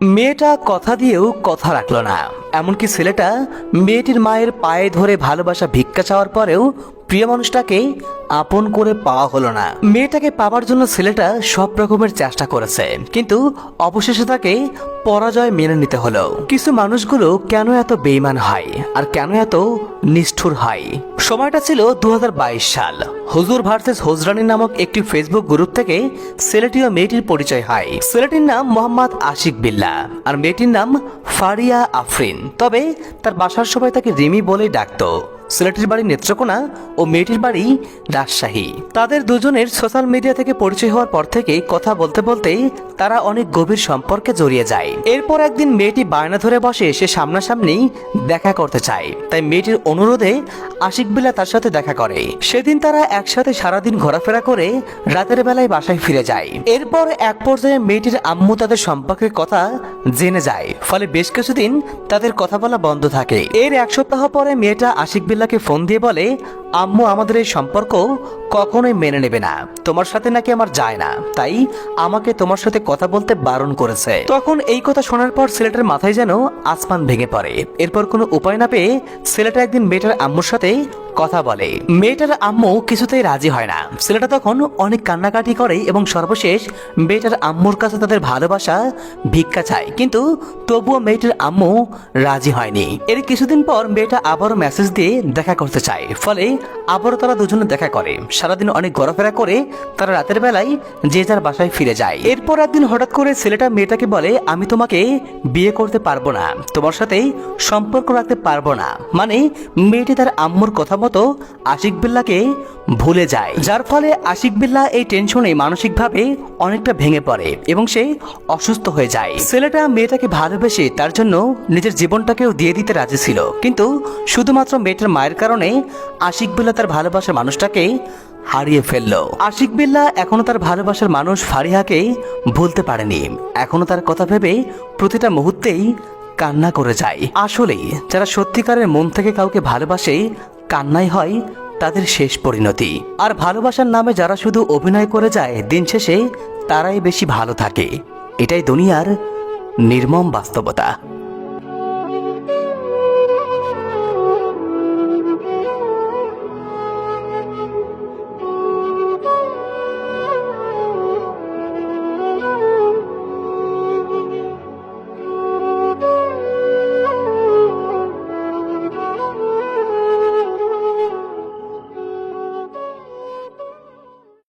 মেয়েটা কথা দিয়েও কথা রাখল না। এমনকি ছেলেটা মেয়েটির মায়ের পায়ে ধরে ভালোবাসা ভিক্ষা চাওয়ার পরেও প্রিয় মানুষটাকে আপন করে পাওয়া হলো না। মেয়েটাকে পাওয়ার জন্য ছেলেটা সব রকমের চেষ্টা করেছে, কিন্তু অবশেষে তাকে পরাজয় মেনে নিতে হলো। কিছু মানুষগুলো কেন এত বেইমান হয় আর কেন এত নিষ্ঠুর হয়? সময়টা ছিল দু হাজার বাইশ সাল। হুজুর ভার্সেস হোজরানি নামক একটি ফেসবুক গ্রুপ থেকে ছেলেটি ও মেয়েটির পরিচয় হয়। ছেলেটির নাম মোহাম্মদ আশিক বিল্লা আর মেয়েটির নাম ফারিয়া আফরিন। তবে তার বাসার সবাই তাকে রিমি বলেই ডাকতো। ছেলেটির বাড়ি নেত্রকোনা ও মেয়েটির বাড়ি রাজশাহী। তাদের দুজনের সোশ্যাল মিডিয়া থেকে পরিচয় হওয়ার পর থেকে কথা বলতে বলতে তারা অনেক গভীর সম্পর্কে জড়িয়ে যায়। এরপর একদিন মেয়েটি বায়না ধরে বসে সে সামনাসামনি দেখা করতে চায়। তাই মেয়েটির অনুরোধে আশিক বিল্লা তার সাথে দেখা করে। সেদিন তারা একসাথে সারাদিন ঘোরাফেরা করে রাতের বেলায় বাসায় ফিরে যায়। এরপর এক পর্যায়ে মেয়েটির আম্মু তাদের সম্পর্কের কথা জেনে যায়। ফলে বেশ কিছুদিন তাদের কথা বলা বন্ধ থাকে। এর এক সপ্তাহ পরে মেয়েটা আশিক বিল্লাকে ফোন দিয়ে বলে, আম্মু, আমাদের এই সম্পর্ক কখনোই মেনে নেবে না। তোমার সাথে নাকি আমার যায় না। তাই আমাকে তোমার সাথে কথা বলতে বারণ করেছে। তখন এই কথা শোনার পর ছেলেটার মাথায় যেন আসমান ভেঙে পড়ে। এরপর কোনো উপায় না পেয়ে ছেলেটা একদিন মেয়েটার আম্মুর সাথে কথা বলে। মেয়েটার আম্মু কিছুতেই রাজি হয় না। ছেলেটা তখন অনেক কান্নাকাটি করে এবং সর্বশেষ মেয়েটার আম্মুর কাছে তাদের ভালোবাসা ভিক্ষা চায়। কিন্তু তবুও মেয়েটার আম্মু রাজি হয়নি। এর কিছুদিন পর মেয়েটা আবারও মেসেজ দিয়ে দেখা করতে চায়। ফলে আবারও তারা দুজনে দেখা করে। সারাদিন অনেক ঘোরাফেরা করে তারা রাতের বেলায় যে যার বাসায় ফিরে যায়। এরপর একদিন হঠাৎ করে ছেলেটা মেয়েটাকে বলে, আমি তোমাকে বিয়ে করতে পারব না। তোমার সাথে সম্পর্ক রাখতে পারব না। মানে মেয়েটি তার আম্মুর কথা মতো আশিক বিল্লাকে ভুলে যায়। যার ফলে আশিক বিল্লা এই টেনশনে মানসিকভাবে অনেকটা ভেঙে পড়ে এবং সে অসুস্থ হয়ে যায়। ছেলেটা মেয়েটাকে ভালোবেসে তার জন্য নিজের জীবনটাকেও দিয়ে দিতে রাজি ছিল। কিন্তু শুধুমাত্র মেয়েটার মায়ের কারণে আশিক বিল্লা তার ভালোবাসার মানুষটাকে হারিয়ে ফেলল। আশিক বিল্লা এখনও তার ভালোবাসার মানুষ ফারিহাকে ভুলতে পারেনি। এখনও তার কথা ভেবে প্রতিটা মুহূর্তেই কান্না করে যায়। আসলেই, যারা সত্যিকারের মন থেকে কাউকে ভালোবাসে কান্নাই হয় তাদের শেষ পরিণতি। আর ভালোবাসার নামে যারা শুধু অভিনয় করে যায়, দিন শেষে তারাই বেশি ভালো থাকে। এটাই দুনিয়ার নির্মম বাস্তবতা।